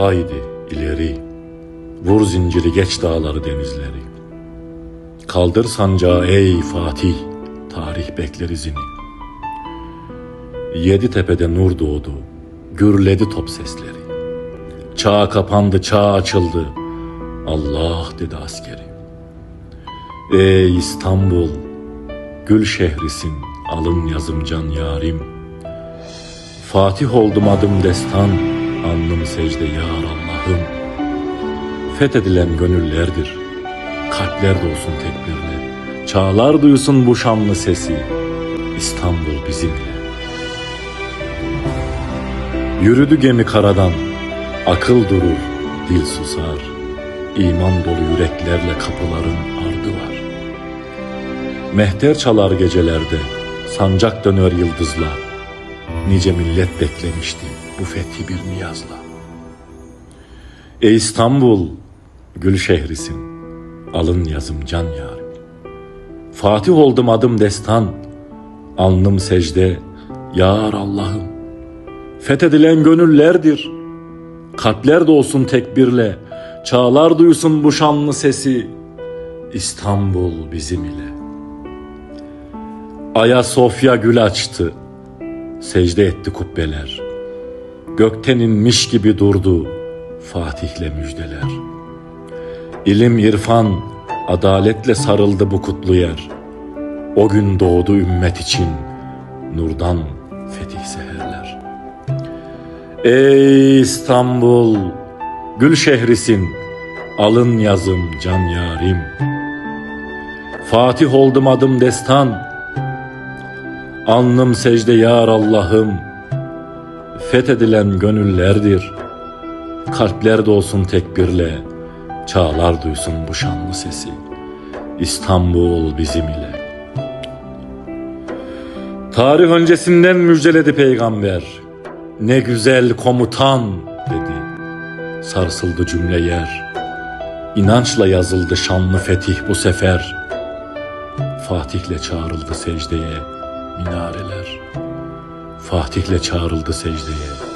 Haydi ileri, vur zinciri geç dağları denizleri. Kaldır sancağı ey Fatih, tarih bekler izini. Yedi tepede nur doğdu, gürledi top sesleri. Çağ kapandı, çağ açıldı, Allah dedi askeri. Ey İstanbul, gül şehrisin, alın yazım can yarim. Fatih oldum adım destan, alnım secde yar Allah'ım. Fethedilen gönüllerdir, kalpler dolsun tekbirle. Çağlar duysun bu şanlı sesi, İstanbul bizimle. Yürüdü gemi karadan, akıl durur, dil susar. İman dolu yüreklerle kapıların ardı var. Mehter çalar gecelerde, sancak döner yıldızla. Nice millet beklemişti bu fethi bir niyazla. Ey İstanbul, gül şehrisin, alın yazım can yarim. Fatih oldum adım destan, alnım secde, yar Allah'ım. Fethedilen gönüllerdir, kalpler dolsun tekbirle, çağlar duysun bu şanlı sesi, İstanbul bizim ile. Ayasofya gül açtı, secde etti kubbeler. Gökten inmiş gibi durdu Fatih'le müjdeler. İlim, irfan, adaletle sarıldı bu kutlu yer. O gün doğdu ümmet için nurdan fetih seherler. Ey İstanbul, gül şehrisin, alın yazım can yarim. Fatih oldum adım destan, Alnım secde yar Allah'ım. Fethedilen gönüllerdir. Kalpler dolsun tekbirle. Çağlar duysun bu şanlı sesi. İstanbul bizim ile. Tarih öncesinden müjdeledi peygamber. Ne güzel komutan dedi. Sarsıldı cümle yer. İnançla yazıldı şanlı fetih bu sefer. Fatih'le çağrıldı secdeye minareler. Fatih'le çağrıldı secdeye